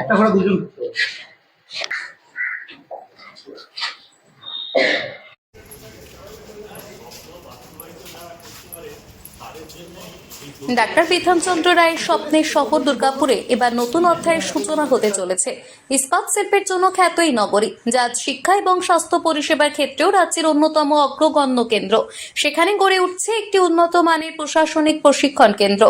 একটা করে দুজন। ডাক্তার বিধানচন্দ্র রায়ের স্বপ্নের শহর দুর্গাপুরে এবার নতুন অধ্যায়ের সূচনা হতে চলেছে। ইস্পাত শিল্পের জন্য খ্যাত এই নগরী, যা শিক্ষা এবং স্বাস্থ্য পরিষেবার ক্ষেত্রেও রাজ্যের অন্যতম অগ্রগণ্য কেন্দ্র। সেখানে গড়ে উঠছে একটি উন্নত মানের প্রশাসনিক প্রশিক্ষণ কেন্দ্র।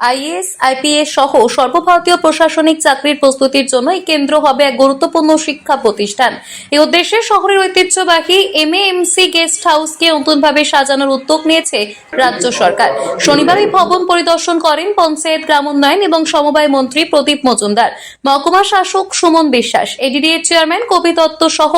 আইএস, আইপিএস সহ সর্বভারতীয় প্রশাসনিক চাকরির প্রস্তুতির জন্য এই কেন্দ্র হবে এক গুরুত্বপূর্ণ শিক্ষা প্রতিষ্ঠান। এই উদ্দেশ্যে শহরের ঐতিহ্যবাহী এমএএমসি গেস্ট হাউসকে নতুনভাবে সাজানোর উদ্যোগ নিয়েছে রাজ্য সরকার। শনিবার এই ভবন পরিদর্শন করেন পঞ্চায়েত গ্রাম উন্নয়ন এবং সমবায় মন্ত্রী প্রদীপ মজুমদার। মহকুমা শাসক সুমন বিশ্বাস, এডিডিএর চেয়ারম্যান কবি দত্ত সহ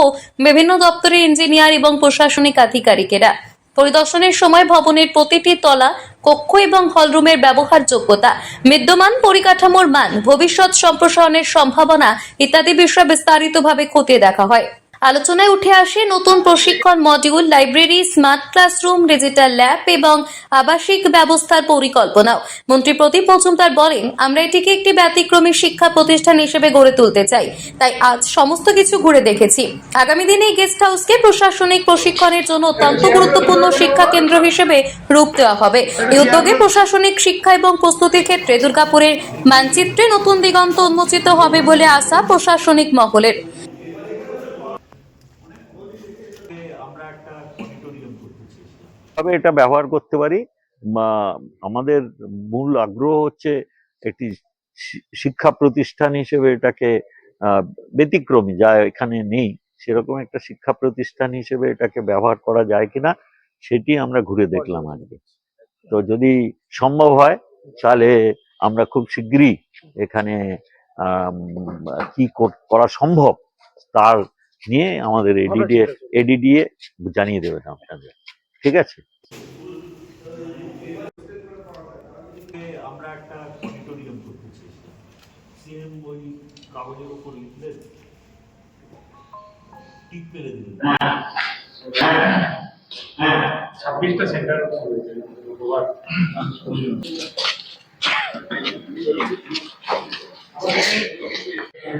বিভিন্ন দপ্তরের ইঞ্জিনিয়ার এবং প্রশাসনিক আধিকারিকেরা। পরিদর্শনের সময় ভবনের প্রতিটি তলা, কক্ষ এবং হলরুমের ব্যবহারযোগ্যতা, বিদ্যমান পরিকাঠামোর মান, ভবিষ্যৎ সম্প্রসারণের সম্ভাবনা ইত্যাদি বিষয়ে বিস্তারিতভাবে খতিয়ে দেখা হয়। আলোচনায় উঠে আসে নতুন প্রশিক্ষণ module library smart classroom digital lab এবং আবাসিক ব্যবস্থার পরিকল্পনাও। মন্ত্রী প্রদীপ মজুমদার বলেন, আমরা এটিকে একটি ব্যতিক্রমী শিক্ষা প্রতিষ্ঠান হিসেবে গড়ে তুলতে চাই। তাই আজ সমস্ত কিছু ঘুরে দেখেছি। আগামী দিনে এই গেস্ট হাউসকে প্রশাসনিক প্রশিক্ষণের জন্য অত্যন্ত গুরুত্বপূর্ণ শিক্ষা কেন্দ্র হিসেবে রূপ দেওয়া হবে। এই উদ্যোগে প্রশাসনিক শিক্ষা এবং প্রস্তুতির ক্ষেত্রে দুর্গাপুরের মানচিত্রে নতুন দিগন্ত উন্মোচিত হবে বলে আশা প্রশাসনিক মহলের। ভাবে এটা ব্যবহার করতে পারি। বা আমাদের মূল আগ্রহ হচ্ছে একটি শিক্ষা প্রতিষ্ঠান হিসেবে এটাকে ব্যতিক্রমী যা এখানে নেই। সেরকম একটা শিক্ষা প্রতিষ্ঠান হিসেবে এটাকে ব্যবহার করা যায় কিনা সেটি আমরা ঘুরে দেখলাম আজকে। তো যদি সম্ভব হয় তাহলে আমরা খুব শিগগিরই এখানে কি করা সম্ভব তার নিয়ে আমাদের এডিডিএ এডিডিএ জানিয়ে দেবেন আপনাদের। ঠিক আছে। আমরা একটা অডিটোরিয়াম করতে চেয়েছিলাম। সেম ওই কাগজের উপর লিখলেন টিক মেরে দিলেন ছাব্বিশটা সেন্টার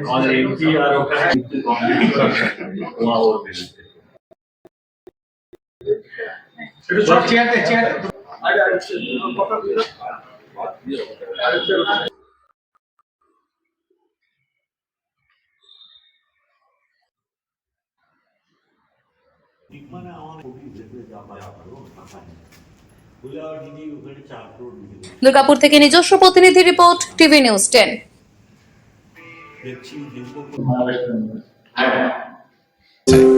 আমাদের এমপি আর ওখানে একটু সব চেয়ার দুর্গাপুর থেকে নিজস্ব প্রতিনিধি রিপোর্ট টিভি নিউজ টেন।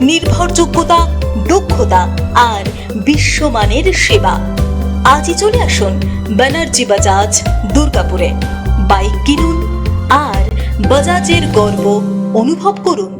নির্ভরযোগ্যতা, দক্ষতা আর বিশ্বমানের সেবা। আজই চলে আসুন ব্যানার্জি বাজাজ দুর্গাপুরে। বাইক কিনুন আর বাজাজের গর্ব অনুভব করুন।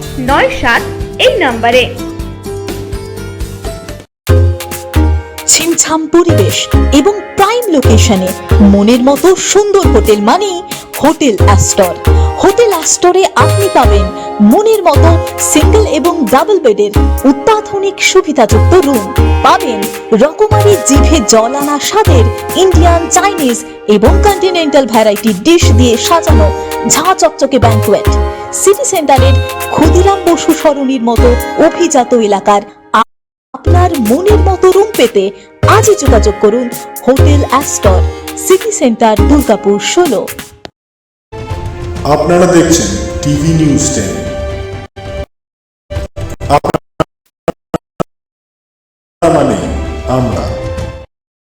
নয় সাত এই নম্বরে। ছিমছাম পরিবেশ এবং প্রাইম লোকেশনে মনের মতো সুন্দর হোটেল মানেই হোটেল অ্যাস্টর হোটেল অ্যাস্টরে আপনি পাবেন মনের মতো সিঙ্গেল এবং ডাবল বেডের অত্যাধুনিক সুবিধাযুক্ত রুম পাবেন রকমারি জিভে জল আনা স্বাদের ইন্ডিয়ান চাইনিজ এবং কন্টিনেন্টাল ভ্যারাইটি ডিশ দিয়ে সাজানো ঝাঁ চকচকে ব্যাঙ্কোয়েট সিটি সেন্টারের ক্ষুদিরাম বসু সরণির মতো অভিজাত এলাকার আপনার মনের মতো রুম পেতে আজই যোগাযোগ করুন hotel Astor city centre Durgapur ষোলো আপনারা দেখছেন টিভি নিউজ টেন